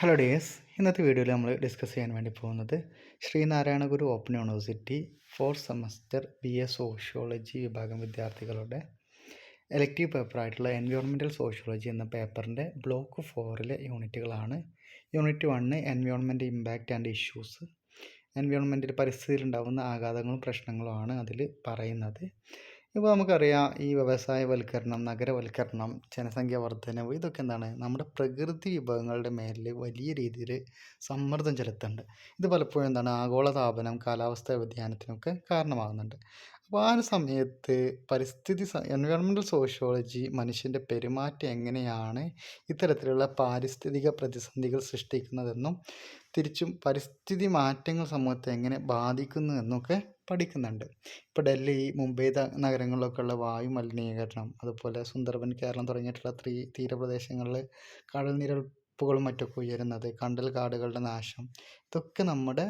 Hello days ഇന്നത്തെ വീഡിയോയിൽ നമ്മൾ ഡിസ്കസ് ചെയ്യാൻ വേണ്ടി പോകുന്നത് Sreenarayana Guru open university fourth semester B A sociology വിഭാഗം വിദ്യാർത്ഥികളുടെ എലക്റ്റീവ് പേപ്പറായിട്ടുള്ള എൻവയോൺമെന്റൽ സോഷ്യോളജി എന്ന പേപ്പറിന്റെ ബ്ലോക്ക് ഫോറിലെ യൂണിറ്റുകളാണ് unit one environment impact and issues എൻവയോൺമെന്റിൽ പരിസ്ഥിതിയിൽ ഉണ്ടാകുന്ന ആഘാതങ്ങളും പ്രശ്നങ്ങളുമാണ് അതിൽ പറയുന്നത്. ഇപ്പോൾ നമുക്കറിയാം ഈ വ്യവസായവൽക്കരണം നഗരവൽക്കരണം ജനസംഖ്യ വർധനവ് ഇതൊക്കെ എന്താണ്? നമ്മുടെ പ്രകൃതി വിഭവങ്ങളുടെ മേലിൽ വലിയ രീതിയിൽ സമ്മർദ്ദം ചെലുത്തുന്നുണ്ട്. ഇത് പലപ്പോഴും എന്താണ്? ആഗോളതാപനം കാലാവസ്ഥാ വ്യതിയാനത്തിനൊക്കെ കാരണമാകുന്നുണ്ട്. അപ്പോൾ സമയത്ത് പരിസ്ഥിതി എൻവയോൺമെന്റൽ സോഷ്യോളജി മനുഷ്യന്റെ പെരുമാറ്റം എങ്ങനെയാണ് ഇത്തരത്തിലുള്ള പാരിസ്ഥിതിക പ്രതിസന്ധികൾ സൃഷ്ടിക്കുന്നതെന്നും തിരിച്ചും പരിസ്ഥിതി മാറ്റങ്ങൾ സമൂഹത്തെ എങ്ങനെ ബാധിക്കുന്നു എന്നൊക്കെ പഠിക്കുന്നുണ്ട്. ഇപ്പോൾ ഡൽഹി മുംബൈ നഗരങ്ങളിലൊക്കെ ഉള്ള വായു മലിനീകരണം അതുപോലെ സുന്ദർബൻ കേരളം തുടങ്ങിയിട്ടുള്ള തീ തീരപ്രദേശങ്ങളിൽ കടൽ നിരപ്പുകളും മറ്റൊക്കെ ഉയരുന്നത് കണ്ടൽ കാടുകളുടെ നാശം ഇതൊക്കെ നമ്മുടെ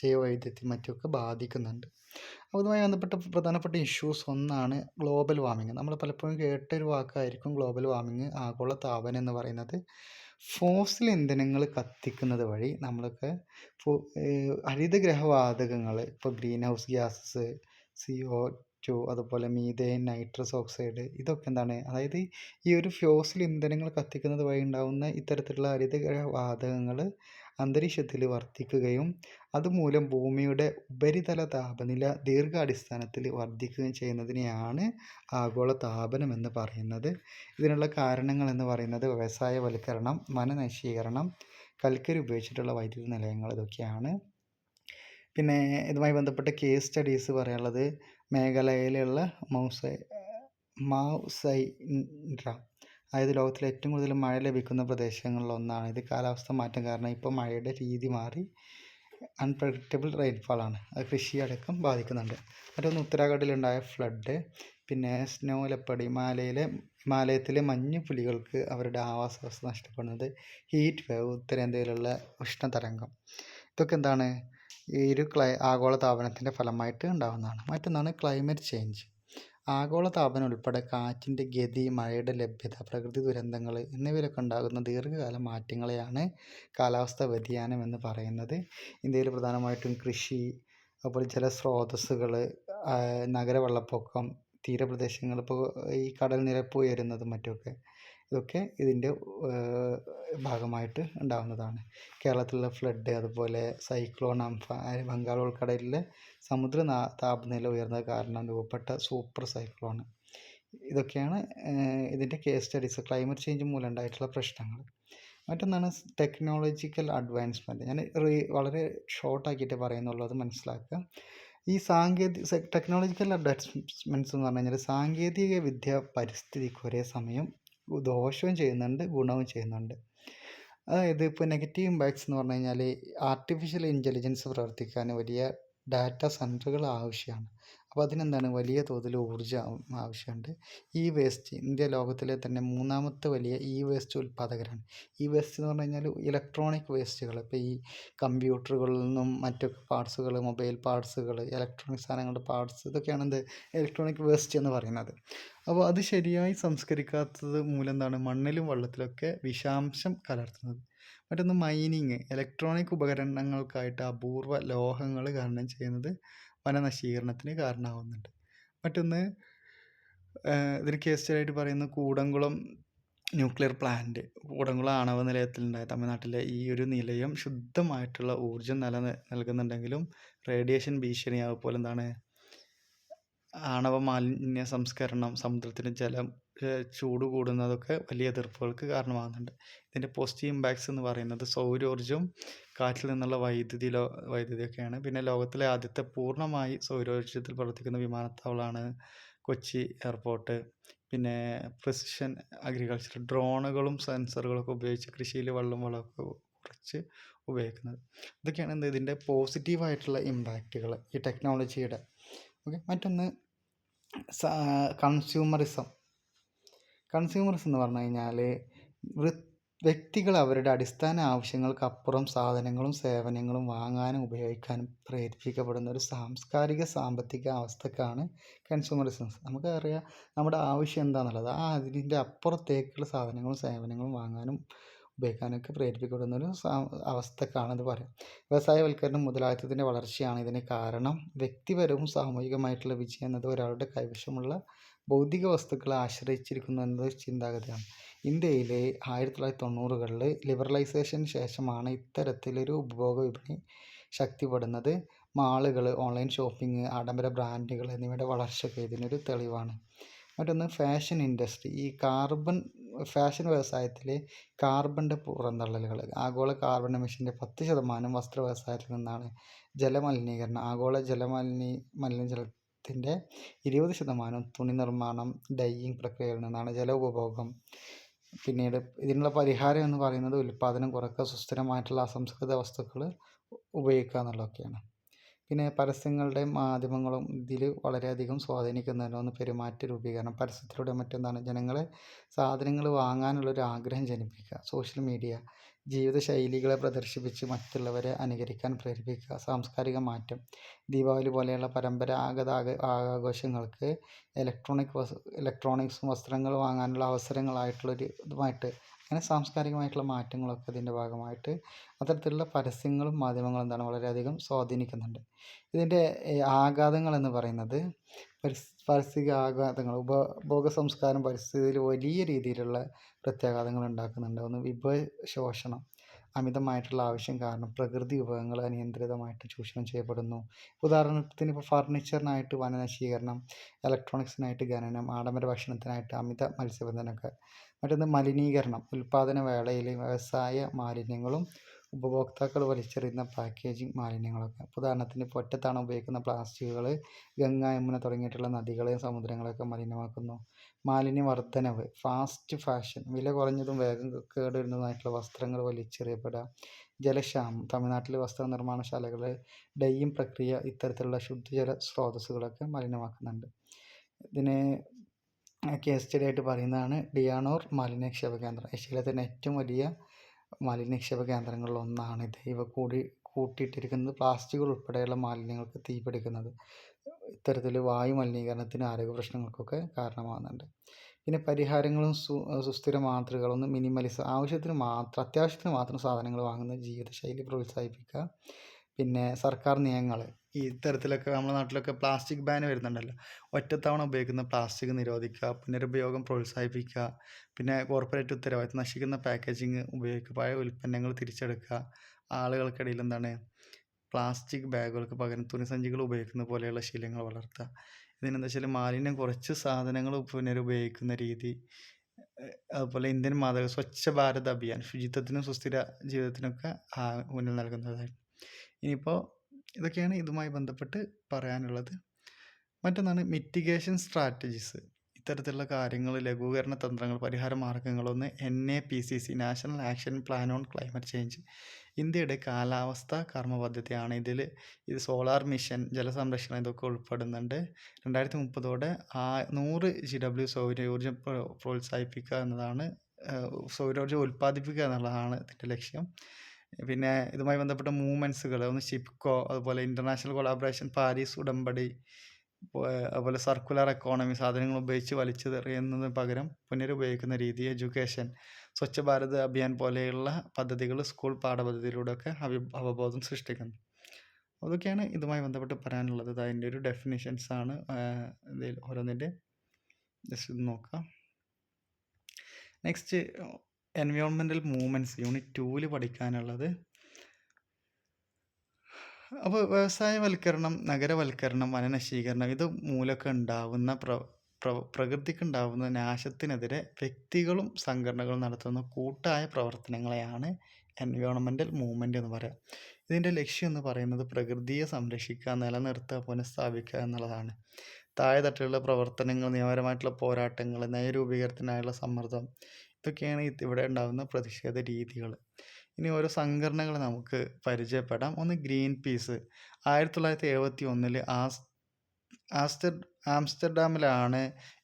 ജൈവവൈവിധ്യത്തെ മറ്റൊക്കെ ബാധിക്കുന്നുണ്ട്. അപ്പോൾ അതുമായി ബന്ധപ്പെട്ട പ്രധാനപ്പെട്ട ഇഷ്യൂസ് ഒന്നാണ് ഗ്ലോബൽ വാർമിംഗ് നമ്മൾ പലപ്പോഴും കേട്ടൊരു വാക്കായിരിക്കും ഗ്ലോബൽ വാർമിംഗ് ആഗോള താപനം എന്ന് പറയുന്നത്. ഫോസിൽ ഇന്ധനങ്ങൾ കത്തിക്കുന്നത് വഴി നമ്മളൊക്കെ ഹരിതഗ്രഹവാതകങ്ങൾ ഇപ്പോൾ greenhouse gases C O two അതുപോലെ മീതേൻ നൈട്രസ് ഓക്സൈഡ് ഇതൊക്കെ എന്താണ്? അതായത് ഈ ഒരു ഫോസിൽ ഇന്ധനങ്ങൾ കത്തിക്കുന്നത് വഴി ഉണ്ടാകുന്ന ഇത്തരത്തിലുള്ള ഹരിതഗ്രഹവാതകങ്ങൾ അന്തരീക്ഷത്തിൽ വർദ്ധിക്കുകയും അതുമൂലം ഭൂമിയുടെ ഉപരിതല താപനില ദീർഘാടിസ്ഥാനത്തിൽ വർദ്ധിക്കുകയും ചെയ്യുന്നതിനെയാണ് ആഗോള താപനം എന്ന് പറയുന്നത്. ഇതിനുള്ള കാരണങ്ങൾ എന്ന് പറയുന്നത് വ്യവസായവൽക്കരണം വനനശീകരണം കൽക്കരി ഉപയോഗിച്ചിട്ടുള്ള വൈദ്യുത നിലയങ്ങൾ ഇതൊക്കെയാണ്. പിന്നെ ഇതുമായി ബന്ധപ്പെട്ട കേസ് സ്റ്റഡീസ് പറയാനുള്ളത് മേഘാലയയിലുള്ള മൗസൈ മൗസൈൻഡ്ര അതായത് ലോകത്തിലെ ഏറ്റവും കൂടുതൽ മഴ ലഭിക്കുന്ന പ്രദേശങ്ങളിൽ ഒന്നാണ്. ഇത് കാലാവസ്ഥ മാറ്റം കാരണം ഇപ്പോൾ മഴയുടെ രീതി മാറി അൺപ്രഡിക്റ്റബിൾ റെയിൻഫാൾ ആണ് അത് കൃഷി അടക്കം ബാധിക്കുന്നുണ്ട്. മറ്റൊന്ന് ഉത്തരാഖണ്ഡിലുണ്ടായ ഫ്ലഡ് പിന്നെ സ്നോ ലെപ്പർഡ് ഹിമാലയയിലെ ഹിമാലയത്തിലെ മഞ്ഞ് പുലികൾക്ക് അവരുടെ ആവാസവ്യവസ്ഥ നഷ്ടപ്പെടുന്നത് ഹീറ്റ് വേവ് ഉത്തരേന്ത്യയിലുള്ള ഉഷ്ണതരംഗം. ഇതൊക്കെ എന്താണ്? ഈ ഒരു ക്ലൈ ആഗോളതാപനത്തിന്റെ ഫലമായിട്ട് ഉണ്ടാകുന്നതാണ് മറ്റൊന്നാണ് ക്ലൈമറ്റ് ചേഞ്ച് ആഗോളതാപനം ഉൾപ്പെടെ കാറ്റിന്റെ ഗതി മഴയുടെ ലഭ്യത പ്രകൃതി ദുരന്തങ്ങൾ എന്നിവയിലൊക്കെ ഉണ്ടാകുന്ന ദീർഘകാല മാറ്റങ്ങളെയാണ് കാലാവസ്ഥ വ്യതിയാനം എന്ന് പറയുന്നത്. ഇന്ത്യയിൽ പ്രധാനമായിട്ടും കൃഷി അതുപോലെ ജലസ്രോതസ്സുകൾ നഗരവെള്ളപ്പൊക്കം തീരപ്രദേശങ്ങൾ ഇപ്പോൾ ഈ കടൽ നിരപ്പ് ഉയരുന്നതും മറ്റുമൊക്കെ. ഇതൊക്കെ ഇതിന്റെ ഭാഗമായിട്ട് ഉണ്ടാകുന്നതാണ് കേരളത്തിലുള്ള ഫ്ലഡ് അതുപോലെ സൈക്ലോൺ അംഫാൻ ബംഗാൾ ഉൾക്കടലിലെ സമുദ്ര താപനില ഉയർന്നത് കാരണം രൂപപ്പെട്ട സൂപ്പർ സൈക്ലോൺ. ഇതൊക്കെയാണ് ഇതിന്റെ കേസ് സ്റ്റഡീസ് ക്ലൈമറ്റ് ചേഞ്ച് മൂലം ഉണ്ടായിട്ടുള്ള പ്രശ്നങ്ങൾ. മറ്റൊന്നാണ് ടെക്നോളജിക്കൽ അഡ്വാൻസ്മെന്റ് ഞാൻ വളരെ ഷോർട്ടാക്കിയിട്ട് പറയുന്നുള്ളൂ അത് മനസ്സിലാക്കുക. ഈ സാങ്കേതിക ടെക്നോളജിക്കൽ അഡ്വാൻസ്മെന്റ്സ് എന്ന് പറഞ്ഞു കഴിഞ്ഞാൽ സാങ്കേതിക വിദ്യ പരിസ്ഥിതിക്ക് ഒരേ സമയം ദോഷവും ചെയ്യുന്നുണ്ട് ഗുണവും ചെയ്യുന്നുണ്ട്. അതായത് ഇപ്പോൾ നെഗറ്റീവ് ഇമ്പാക്ട്സ് എന്ന് പറഞ്ഞു കഴിഞ്ഞാൽ ആർട്ടിഫിഷ്യൽ ഇന്റലിജൻസ് പ്രവർത്തിക്കാൻ വലിയ ഡാറ്റ സെന്ററുകൾ ആവശ്യമാണ്. അപ്പോൾ അതിനെന്താണ്? വലിയ തോതിൽ ഊർജം ആവശ്യമുണ്ട്. ഇ വേസ്റ്റ് ഇന്ത്യ ലോകത്തിലെ തന്നെ മൂന്നാമത്തെ വലിയ ഇ വേസ്റ്റ് ഉൽപ്പാദകരാണ്. ഇ വേസ്റ്റ് എന്ന് പറഞ്ഞു കഴിഞ്ഞാൽ ഇലക്ട്രോണിക് വേസ്റ്റുകൾ. ഇപ്പോൾ ഈ കമ്പ്യൂട്ടറുകളിൽ നിന്നും മറ്റൊക്കെ പാർട്സുകൾ മൊബൈൽ പാർട്സുകൾ ഇലക്ട്രോണിക് സാധനങ്ങളുടെ പാർട്സ് ഇതൊക്കെയാണ് എന്ത്? ഇലക്ട്രോണിക് വേസ്റ്റ് എന്ന് പറയുന്നത്. അപ്പോൾ അത് ശരിയായി സംസ്കരിക്കാത്തത് മൂലം എന്താണ്? മണ്ണിലും വെള്ളത്തിലൊക്കെ വിഷാംശം കലർത്തുന്നത്. മറ്റൊന്ന് മൈനിങ് ഇലക്ട്രോണിക് ഉപകരണങ്ങൾക്കായിട്ട് അപൂർവ ലോഹങ്ങൾ ഖനനം ചെയ്യുന്നത് വനനശീകരണത്തിന് കാരണമാകുന്നുണ്ട് മറ്റൊന്ന് ഇതിന് കേസ് പറയുന്നത് കൂടംകുളം ന്യൂക്ലിയർ പ്ലാന്റ് കൂടംകുളം ആണവ നിലയത്തിലുണ്ടായ തമിഴ്നാട്ടിലെ ഈ ഒരു നിലയം ശുദ്ധമായിട്ടുള്ള ഊർജം നില നൽകുന്നുണ്ടെങ്കിലും റേഡിയേഷൻ ഭീഷണിയാകുമ്പോൾ എന്താണ്? ആണവ മാലിന്യ സംസ്കരണം സമുദ്രത്തിലെ ജലം ചൂട് കൂടുന്നതൊക്കെ വലിയ എതിർപ്പുകൾക്ക് കാരണമാകുന്നുണ്ട്. ഇതിന്റെ പോസിറ്റീവ് ഇമ്പാക്ട്സ് എന്ന് പറയുന്നത് സൗരോർജം കാറ്റിൽ നിന്നുള്ള വൈദ്യുതി ലോ വൈദ്യുതിയൊക്കെയാണ്. പിന്നെ ലോകത്തിലെ ആദ്യത്തെ പൂർണമായി സൗരോർജത്തിൽ പ്രവർത്തിക്കുന്ന വിമാനത്താവളമാണ് കൊച്ചി എയർപോർട്ട്. പിന്നെ പ്രിസിഷൻ അഗ്രികൾച്ചർ ഡ്രോണുകളും സെൻസറുകളൊക്കെ ഉപയോഗിച്ച് കൃഷിയിൽ വെള്ളം വളമൊക്കെ കുറച്ച് ഉപയോഗിക്കുന്നത്. ഇതൊക്കെയാണ് എന്ത് ഇതിന്റെ പോസിറ്റീവായിട്ടുള്ള ഇമ്പാക്റ്റുകൾ ഈ ടെക്നോളജിയുടെ ഓക്കെ മറ്റൊന്ന് കൺസ്യൂമറിസം കൺസ്യൂമറിസം എന്ന് പറഞ്ഞു കഴിഞ്ഞാൽ വ്യക്തികൾ അവരുടെ അടിസ്ഥാന ആവശ്യങ്ങൾക്കപ്പുറം സാധനങ്ങളും സേവനങ്ങളും വാങ്ങാനും ഉപയോഗിക്കാനും പ്രേരിപ്പിക്കപ്പെടുന്ന ഒരു സാംസ്കാരിക സാമ്പത്തിക അവസ്ഥക്കാണ് കൺസ്യൂമറിസം നമുക്കറിയാം നമ്മുടെ ആവശ്യം എന്താണെന്നുള്ളത് ആ അതിന്റെ അപ്പുറത്തേക്കുള്ള സാധനങ്ങളും സേവനങ്ങളും വാങ്ങാനും ഉപയോഗിക്കാനൊക്കെ പ്രേരിപ്പിക്കപ്പെടുന്ന ഒരു അവസ്ഥക്കാണെന്ന് പറയാം. വ്യവസായവൽക്കരണം മുതലാളിത്തത്തിന്റെ വളർച്ചയാണ് ഇതിന് കാരണം. വ്യക്തിപരവും സാമൂഹികമായിട്ടുള്ള വിജയം എന്നത് ഒരാളുടെ കൈവശമുള്ള ഭൗതിക വസ്തുക്കളെ ആശ്രയിച്ചിരിക്കുന്നു എന്നത് ചിന്താഗതിയാണ്. ഇന്ത്യയിലെ ആയിരത്തി തൊള്ളായിരത്തി തൊണ്ണൂറുകളിൽ ലിബറലൈസേഷന് ശേഷമാണ് ഇത്തരത്തിലൊരു ഉപഭോഗ വിപണി ശക്തിപ്പെടുന്നത്. മാളുകൾ ഓൺലൈൻ ഷോപ്പിംഗ് ആഡംബര ബ്രാൻഡുകൾ എന്നിവയുടെ വളർച്ചയ്ക്ക് ഇതിനൊരു തെളിവാണ്. മറ്റൊന്ന് ഫാഷൻ ഇൻഡസ്ട്രി ഈ കാർബൺ ഫാഷൻ വ്യവസായത്തിലെ കാർബണിന്റെ പുറന്തള്ളലുകൾ. ആഗോള കാർബൺ എമിഷന്റെ പത്ത് ശതമാനം വസ്ത്ര വ്യവസായത്തിൽ നിന്നാണ് ജലമലിനീകരണം. ആഗോള ജലമലിനീ മലിനജലത്തിന്റെ ഇരുപത് ശതമാനം തുണി നിർമ്മാണം ഡൈയിങ് പ്രക്രിയയിൽ നിന്നാണ് ജല ഉപഭോഗം. പിന്നീട് ഇതിനുള്ള പരിഹാരം എന്ന് പറയുന്നത് ഉൽപ്പാദനം കുറയ്ക്കുക സുസ്ഥിരമായിട്ടുള്ള അസംസ്കൃത വസ്തുക്കൾ ഉപയോഗിക്കുക എന്നുള്ളതൊക്കെയാണ്. പിന്നെ പരസ്യങ്ങളുടെ മാധ്യമങ്ങളും ഇതിൽ വളരെയധികം സ്വാധീനിക്കുന്നുണ്ട് പെരുമാറ്റ രൂപീകരണം. പരസ്യത്തിലൂടെ മറ്റെന്താണ്? ജനങ്ങളെ സാധനങ്ങൾ വാങ്ങാനുള്ളൊരു ആഗ്രഹം ജനിപ്പിക്കുക. സോഷ്യൽ മീഡിയ ജീവിതശൈലികളെ പ്രദർശിപ്പിച്ച് മറ്റുള്ളവരെ അനുകരിക്കാൻ പ്രേരിപ്പിക്കുക. സാംസ്കാരിക മാറ്റം ദീപാവലി പോലെയുള്ള പരമ്പരാഗത ആഘോഷങ്ങൾക്ക് ഇലക്ട്രോണിക് വസ് ഇലക്ട്രോണിക്സും വസ്ത്രങ്ങൾ വാങ്ങാനുള്ള അവസരങ്ങളായിട്ടുള്ളൊരു ഇതുമായിട്ട് അങ്ങനെ സാംസ്കാരികമായിട്ടുള്ള മാറ്റങ്ങളൊക്കെ ഇതിന്റെ ഭാഗമായിട്ട് അത്തരത്തിലുള്ള പരസ്യങ്ങളും മാധ്യമങ്ങളും എന്താണ് വളരെയധികം സ്വാധീനിക്കുന്നുണ്ട്. ഇതിന്റെ ആഘാതങ്ങൾ എന്ന് പറയുന്നത് പരിസ് പാരിസ്ഥിതിക ആഘാതങ്ങൾ ഉപഭോഗ സംസ്കാരം പരിസ്ഥിതിയിൽ വലിയ രീതിയിലുള്ള പ്രത്യാഘാതങ്ങൾ ഉണ്ടാക്കുന്നുണ്ട്. ഒന്ന് വിഭവ ശോഷണം അമിതമായിട്ടുള്ള ആവശ്യം കാരണം പ്രകൃതി വിഭവങ്ങൾ അനിയന്ത്രിതമായിട്ട് ചൂഷണം ചെയ്യപ്പെടുന്നു. ഉദാഹരണത്തിന് ഇപ്പോൾ ഫർണിച്ചറിനായിട്ട് വനനശീകരണം ഇലക്ട്രോണിക്സിനായിട്ട് ഖനനം ആഡംബര ഭക്ഷണത്തിനായിട്ട് അമിത മത്സ്യബന്ധനമൊക്കെ മറ്റൊന്ന് മലിനീകരണം ഉൽപാദന വേളയിൽ വ്യവസായ മാലിന്യങ്ങളും ഉപഭോക്താക്കൾ വലിച്ചെറിയുന്ന പാക്കേജിംഗ് മാലിന്യങ്ങളൊക്കെ. ഉദാഹരണത്തിന് ഇപ്പോൾ ഒറ്റത്തവണ ഉപയോഗിക്കുന്ന പ്ലാസ്റ്റിക്കുകൾ ഗംഗ യമുന തുടങ്ങിയിട്ടുള്ള നദികളെയും സമുദ്രങ്ങളെയൊക്കെ മലിനമാക്കുന്നു മാലിന്യ വർധനവ് ഫാസ്റ്റ് ഫാഷൻ വില കുറഞ്ഞതും വേഗം കേടുവരുന്നതുമായിട്ടുള്ള വസ്ത്രങ്ങൾ വലിച്ചെറിയപ്പെടുക. ജലക്ഷാമം തമിഴ്നാട്ടിലെ വസ്ത്ര നിർമ്മാണശാലകൾ ഡൈയിങ് പ്രക്രിയ ഇത്തരത്തിലുള്ള ശുദ്ധജല സ്രോതസ്സുകളൊക്കെ മലിനമാക്കുന്നുണ്ട് ഇതിന് കേസ് സ്റ്റഡി ആയിട്ട് പറയുന്നതാണ് ഡിയാണോർ മാലിന്യനിക്ഷേപ കേന്ദ്രം. ഏഷ്യയിലെ തന്നെ ഏറ്റവും വലിയ മാലിന്യനിക്ഷേപ ഇത് ഇവ കൂടി കൂട്ടിയിട്ടിരിക്കുന്നത്. പ്ലാസ്റ്റിക്കുകൾ ഉൾപ്പെടെയുള്ള മാലിന്യങ്ങൾക്ക് തീപിടിക്കുന്നത് ഇത്തരത്തിൽ വായു മലിനീകരണത്തിന് ആരോഗ്യ പ്രശ്നങ്ങൾക്കൊക്കെ കാരണമാകുന്നുണ്ട്. പിന്നെ പരിഹാരങ്ങളും സു സുസ്ഥിര മാതൃകകളൊന്നും മിനിമലിസം ആവശ്യത്തിന് മാത്രം അത്യാവശ്യത്തിന് മാത്രം സാധനങ്ങൾ വാങ്ങുന്ന ജീവിതശൈലി പ്രോത്സാഹിപ്പിക്കുക. പിന്നെ സർക്കാർ നിയമങ്ങൾ ഈ ഇത്തരത്തിലൊക്കെ നമ്മുടെ നാട്ടിലൊക്കെ പ്ലാസ്റ്റിക് ബാൻ വരുന്നുണ്ടല്ലോ. ഒറ്റത്തവണ ഉപയോഗിക്കുന്ന പ്ലാസ്റ്റിക് നിരോധിക്കുക പുനരുപയോഗം പ്രോത്സാഹിപ്പിക്കുക പിന്നെ കോർപ്പറേറ്റ് ഉത്തരവാദിത്തം നശിക്കുന്ന പാക്കേജിങ് ഉപയോഗിക്കുക പഴയ ഉൽപ്പന്നങ്ങൾ തിരിച്ചെടുക്കുക ആളുകൾക്കിടയിൽ എന്താണ് പ്ലാസ്റ്റിക് ബാഗുകൾക്ക് പകരം തുണിസഞ്ചികൾ ഉപയോഗിക്കുന്ന പോലെയുള്ള ശീലങ്ങൾ വളർത്തുക. ഇതിനെന്താ വെച്ചാൽ മാലിന്യം കുറച്ച് സാധനങ്ങൾ പുനരുപയോഗിക്കുന്ന രീതി അതുപോലെ ഇന്ത്യൻ മാതൃക സ്വച്ഛ ഭാരത് അഭിയാൻ ശുചിത്വത്തിനും സുസ്ഥിര ജീവിതത്തിനൊക്കെ മുന്നിൽ നൽകുന്നതായി ഇനിയിപ്പോൾ ഇതൊക്കെയാണ് ഇതുമായി ബന്ധപ്പെട്ട് പറയാനുള്ളത്. മറ്റൊന്നാണ് മിറ്റിഗേഷൻ സ്ട്രാറ്റജീസ് ഇത്തരത്തിലുള്ള കാര്യങ്ങൾ ലഘൂകരണ തന്ത്രങ്ങൾ പരിഹാര മാർഗങ്ങളൊന്ന് N A P C C national action plan on climate change ഇന്ത്യയുടെ കാലാവസ്ഥ കർമ്മ പദ്ധതിയാണ് ഇതിൽ ഇത് സോളാർ മിഷൻ ജലസംരക്ഷണം ഇതൊക്കെ ഉൾപ്പെടുന്നുണ്ട്. രണ്ടായിരത്തി മുപ്പതോടെ ആ നൂറ് ജി ഡബ്ല്യു സൗരോർജം പ്രോത്സാഹിപ്പിക്കുക എന്നതാണ് സൗരോർജം ഉൽപ്പാദിപ്പിക്കുക എന്നുള്ളതാണ് ഇതിന്റെ ലക്ഷ്യം. പിന്നെ ഇതുമായി ബന്ധപ്പെട്ട മൂവ്മെന്റ്സുകൾ ഒന്ന് ഷിപ്കോ അതുപോലെ ഇന്റർനാഷണൽ കൊളാബറേഷൻ പാരീസ് ഉടമ്പടി അതുപോലെ സർക്കുലർ എക്കോണമി സാധനങ്ങൾ ഉപയോഗിച്ച് വലിച്ചെറിയുന്നതിന് പകരം പുനരുപയോഗിക്കുന്ന രീതി എഡ്യൂക്കേഷൻ സ്വച്ഛ ഭാരത് അഭിയാൻ പോലെയുള്ള പദ്ധതികൾ സ്കൂൾ പാഠപദ്ധതിയിലൂടെയൊക്കെ അവി അവബോധം സൃഷ്ടിക്കുന്നു. അതൊക്കെയാണ് ഇതുമായി ബന്ധപ്പെട്ട് പറയാനുള്ളത്. അതിന്റെ ഒരു ഡെഫിനിഷൻസ് ആണ്. ഓരോന്നിന്റെ ജസ്റ്റ് നോക്കാം. നെക്സ്റ്റ് എൻവയോൺമെന്റൽ മൂവ്മെന്റ്സ് യൂണിറ്റ് ടൂവിൽ പഠിക്കാനുള്ളത്. അപ്പോൾ വ്യവസായവൽക്കരണം നഗരവൽക്കരണം വനനശീകരണം ഇത് മൂലമൊക്കെ ഉണ്ടാവുന്ന പ്ര പ്ര പ്രകൃതിക്കുണ്ടാവുന്ന നാശത്തിനെതിരെ വ്യക്തികളും സംഘടനകളും നടത്തുന്ന കൂട്ടായ പ്രവർത്തനങ്ങളെയാണ് എൻവയോൺമെന്റൽ മൂവ്മെന്റ് എന്ന് പറയുക ഇതിന്റെ ലക്ഷ്യം എന്ന് പറയുന്നത് പ്രകൃതിയെ സംരക്ഷിക്കുക നിലനിർത്തുക പുനഃസ്ഥാപിക്കുക എന്നുള്ളതാണ്. താഴെത്തട്ടിലുള്ള പ്രവർത്തനങ്ങൾ നിയമപരമായിട്ടുള്ള പോരാട്ടങ്ങൾ നയരൂപീകരണത്തിനായുള്ള സമ്മർദ്ദം ഇതൊക്കെയാണ് ഇവിടെ ഉണ്ടാകുന്ന പ്രതിഷേധ രീതികൾ ഇനി ഓരോ സംഘടനകൾ നമുക്ക് പരിചയപ്പെടാം. ഒന്ന് ഗ്രീൻ പീസ് ആയിരത്തി തൊള്ളായിരത്തി എഴുപത്തി ഒന്നിൽ ആസ് ആസ്റ്റർ ആംസ്റ്റർഡാമിലാണ്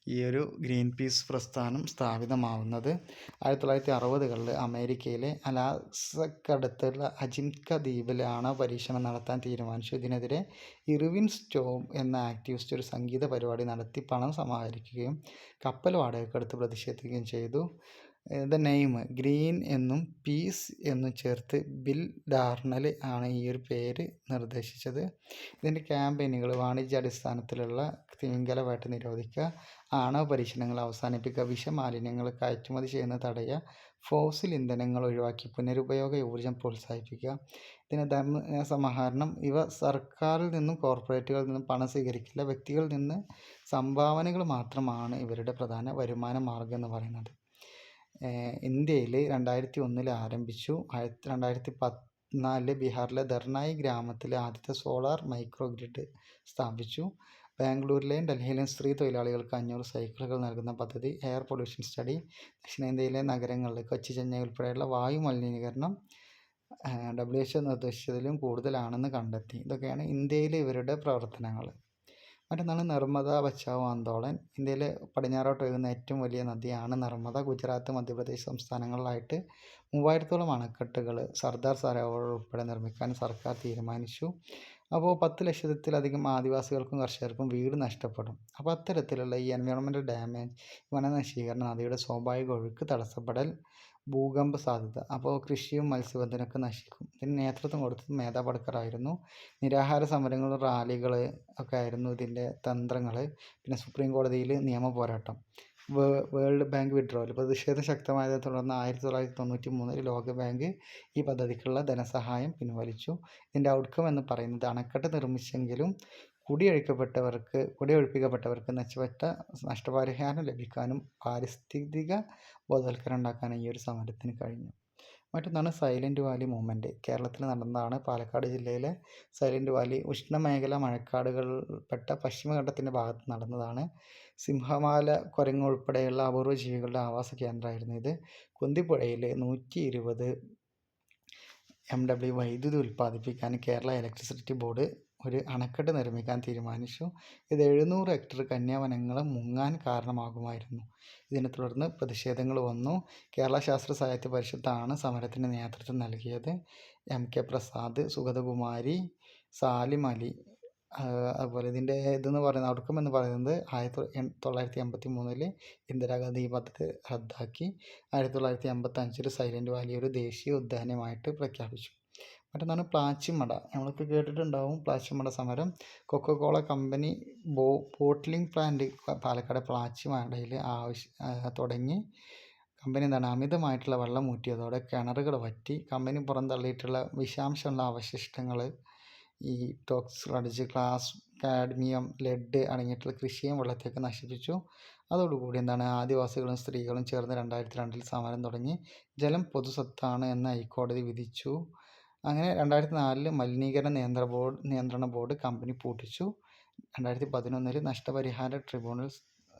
ഈ ഒരു ഗ്രീൻ പീസ് പ്രസ്ഥാനം സ്ഥാപിതമാവുന്നത്. ആയിരത്തി തൊള്ളായിരത്തി അറുപതുകളിൽ അമേരിക്കയിലെ അലാസ്കടുത്തുള്ള അജിൻക ദ്വീപിലാണ് പരീക്ഷണം നടത്താൻ തീരുമാനിച്ചു ഇതിനെതിരെ ഇർവിൻ സ്റ്റോം എന്ന ആക്ടിവിസ്റ്റ് ഒരു സംഗീത പരിപാടി നടത്തി പണം സമാഹരിക്കുകയും കപ്പൽ വാടകയ്ക്കെടുത്ത് പ്രതിഷേധിക്കുകയും ചെയ്തു. ദ നെയിം ഗ്രീൻ എന്നും പീസ് എന്നും ചേർത്ത് ബിൽ ഡാർണൽ ആണ് ഈ ഒരു പേര് നിർദ്ദേശിച്ചത്. ഇതിന്റെ ക്യാമ്പയിനുകൾ വാണിജ്യാടിസ്ഥാനത്തിലുള്ള തിമിംഗല വേട്ട നിരോധിക്കുക ആണവ പരീക്ഷണങ്ങൾ അവസാനിപ്പിക്കുക വിഷമാലിന്യങ്ങൾ കയറ്റുമതി ചെയ്യുന്ന തടയുക ഫോസിൽ ഇന്ധനങ്ങൾ ഒഴിവാക്കി പുനരുപയോഗ ഊർജം പ്രോത്സാഹിപ്പിക്കുക ഇതിന് ധർമ്മ സമാഹരണം ഇവ സർക്കാരിൽ നിന്നും കോർപ്പറേറ്റുകളിൽ നിന്നും പണം സ്വീകരിക്കില്ല വ്യക്തികളിൽ നിന്ന് സംഭാവനകൾ മാത്രമാണ് ഇവരുടെ പ്രധാന വരുമാന മാർഗം എന്ന് പറയുന്നത്. ഇന്ത്യയിൽ രണ്ടായിരത്തി ഒന്നിൽ ആരംഭിച്ചു. ആയിരത്തി രണ്ടായിരത്തി പതിനാലിൽ ബീഹാറിലെ ധർണായി ഗ്രാമത്തിൽ ആദ്യത്തെ സോളാർ മൈക്രോ ഗ്രിഡ് സ്ഥാപിച്ചു. ബാംഗ്ലൂരിലെയും ഡൽഹിയിലെയും സ്ത്രീ തൊഴിലാളികൾക്ക് അഞ്ഞൂറ് സൈക്കിളുകൾ നൽകുന്ന പദ്ധതി എയർ പൊല്യൂഷൻ സ്റ്റഡി ദക്ഷിണേന്ത്യയിലെ നഗരങ്ങളിൽ കൊച്ചി ചെന്നൈ ഉൾപ്പെടെയുള്ള വായു മലിനീകരണം ഡബ്ല്യു എച്ച് നിർദ്ദേശിച്ചതിലും കൂടുതലാണെന്ന് കണ്ടെത്തി. ഇതൊക്കെയാണ് ഇന്ത്യയിലെ ഇവരുടെ പ്രവർത്തനങ്ങൾ മറ്റൊന്നാണ് നർമ്മദ ബച്ചാവോ ആന്തോളൻ ഇന്ത്യയിലെ പടിഞ്ഞാറോട്ട് ഒഴുകുന്ന ഏറ്റവും വലിയ നദിയാണ് നർമ്മദ. ഗുജറാത്ത് മധ്യപ്രദേശ് സംസ്ഥാനങ്ങളിലായിട്ട് മൂവായിരത്തോളം അണക്കെട്ടുകൾ സർദാർ സരോവർ ഉൾപ്പെടെ നിർമ്മിക്കാൻ സർക്കാർ തീരുമാനിച്ചു. അപ്പോൾ പത്ത് ലക്ഷത്തിലധികം ആദിവാസികൾക്കും കർഷകർക്കും വീട് നഷ്ടപ്പെടും. അപ്പോൾ അത്തരത്തിലുള്ള ഈ എൻവയോൺമെന്റൽ ഡാമേജ് വനനശീകരണം നദിയുടെ സ്വാഭാവിക ഒഴുക്ക് തടസ്സപ്പെടൽ ഭൂകമ്പ സാധ്യത അപ്പോൾ കൃഷിയും മത്സ്യബന്ധനമൊക്കെ നശിക്കും. ഇതിന് നേതൃത്വം കൊടുത്തത് മേധാ പടക്കറായിരുന്നു. നിരാഹാര സമരങ്ങൾ റാലികൾ ഒക്കെ ആയിരുന്നു ഇതിന്റെ തന്ത്രങ്ങൾ. പിന്നെ സുപ്രീം കോടതിയിൽ നിയമ പോരാട്ടം. World bank withdrawal. പ്രതിഷേധം ശക്തമായതിനെ തുടർന്ന് ആയിരത്തി തൊള്ളായിരത്തി തൊണ്ണൂറ്റി മൂന്നിൽ ലോക ബാങ്ക് ഈ പദ്ധതിക്കുള്ള ധനസഹായം പിൻവലിച്ചു. ഇതിന്റെ ഔട്ട്കം എന്ന് പറയുന്നത് അണക്കെട്ട് നിർമ്മിച്ചെങ്കിലും കുടിയൊഴിക്കപ്പെട്ടവർക്ക് കുടിയൊഴിപ്പിക്കപ്പെട്ടവർക്ക് മെച്ചപ്പെട്ട നഷ്ടപരിഹാരം ലഭിക്കാനും പാരിസ്ഥിതിക ബോധവൽക്കരണം ഉണ്ടാക്കാനും ഈ ഒരു സമരത്തിന് കഴിഞ്ഞു. മറ്റൊന്നാണ് സൈലന്റ് വാലി മൂവ്മെന്റ് കേരളത്തിൽ നടന്നതാണ് പാലക്കാട് ജില്ലയിലെ സൈലന്റ് വാലി. ഉഷ്ണമേഖല മഴക്കാടുകൾപ്പെട്ട പശ്ചിമഘട്ടത്തിന്റെ ഭാഗത്ത് നടന്നതാണ് സിംഹമാല കുരങ്ങ് ഉൾപ്പെടെയുള്ള അപൂർവ ജീവികളുടെ ആവാസ കേന്ദ്രമായിരുന്നു ഇത്. കുന്തിപ്പുഴയിൽ നൂറ്റി ഇരുപത് എം ഡബ്ല്യു വൈദ്യുതി ഉൽപ്പാദിപ്പിക്കാൻ കേരള ഇലക്ട്രിസിറ്റി ബോർഡ് ഒരു അണക്കെട്ട് നിർമ്മിക്കാൻ തീരുമാനിച്ചു. ഇത് എഴുന്നൂറ് ഹെക്ടർ കന്യാവനങ്ങൾ മുങ്ങാൻ കാരണമാകുമായിരുന്നു. ഇതിനെ തുടർന്ന് പ്രതിഷേധങ്ങൾ വന്നു. കേരള ശാസ്ത്ര സാഹിത്യ പരിഷത്താണ് സമരത്തിന് നേതൃത്വം നൽകിയത്. എം. കെ. പ്രസാദ് സുഗതകുമാരി സാലിം അലി അതുപോലെ ഇതിന്റെ ഇതെന്ന് പറയുന്നത് ഔട്ട്കം എന്ന് പറയുന്നത് ആയിരത്തി തൊള്ളായിരത്തി എൺപത്തി മൂന്നിൽ ഇന്ദിരാഗാന്ധി ഈ പദ്ധതി റദ്ദാക്കി. ആയിരത്തി തൊള്ളായിരത്തി എൺപത്തി അഞ്ചിൽ സൈലന്റ് വാലി ഒരു ദേശീയ ഉദ്യാനമായിട്ട് പ്രഖ്യാപിച്ചു. മറ്റൊന്നാണ് പ്ലാച്ചിമട. നമ്മളൊക്കെ കേട്ടിട്ടുണ്ടാവും പ്ലാച്ചിമട സമരം. കൊക്കോകോള കമ്പനി ബോ ബോട്ടിലിംഗ് പ്ലാന്റ് പാലക്കാട് പ്ലാച്ചിമടയിൽ ആവശ്യ തുടങ്ങി. കമ്പനി എന്താണ് അമിതമായിട്ടുള്ള വെള്ളം ഊറ്റിയതോടെ കിണറുകൾ വറ്റി. കമ്പനി പുറന്തള്ളിയിട്ടുള്ള വിഷാംശമുള്ള അവശിഷ്ടങ്ങൾ ഈ ടോക്സ് അടിച്ച് ഗ്ലാസ് കാഡ്മിയം ലെഡ് അടങ്ങിയിട്ടുള്ള കൃഷിയും വെള്ളത്തെയൊക്കെ നശിപ്പിച്ചു. അതോടുകൂടി എന്താണ് ആദിവാസികളും സ്ത്രീകളും ചേർന്ന് രണ്ടായിരത്തി രണ്ടിൽ സമരം തുടങ്ങി. ജലം പൊതുസ്വത്താണ് എന്ന് ഹൈക്കോടതി വിധിച്ചു. അങ്ങനെ രണ്ടായിരത്തി നാലിൽ മലിനീകരണ നിയന്ത്രണ ബോർഡ് നിയന്ത്രണ ബോർഡ് കമ്പനി പൂട്ടിച്ചു. രണ്ടായിരത്തി പതിനൊന്നിൽ നഷ്ടപരിഹാര ട്രിബ്യൂണൽ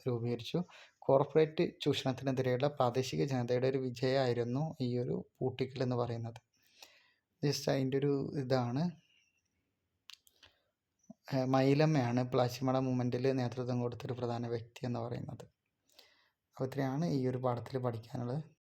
രൂപീകരിച്ചു. കോർപ്പറേറ്റ് ചൂഷണത്തിനെതിരെയുള്ള പ്രാദേശിക ജനതയുടെ ഒരു വിജയമായിരുന്നു ഈ ഒരു പൂട്ടിക്കൽ എന്ന് പറയുന്നത്. ജസ്റ്റ് അതിന്റെ ഒരു ഇതാണ്. മൈലമ്മയാണ് പ്ലാച്ചിമട മൂവ്മെന്റിൽ നേതൃത്വം കൊടുത്തൊരു പ്രധാന വ്യക്തി എന്ന് പറയുന്നത്. അപ്പോൾ ഇത്രയാണ് ഈ ഒരു പാഠത്തിൽ പഠിക്കാനുള്ളത്.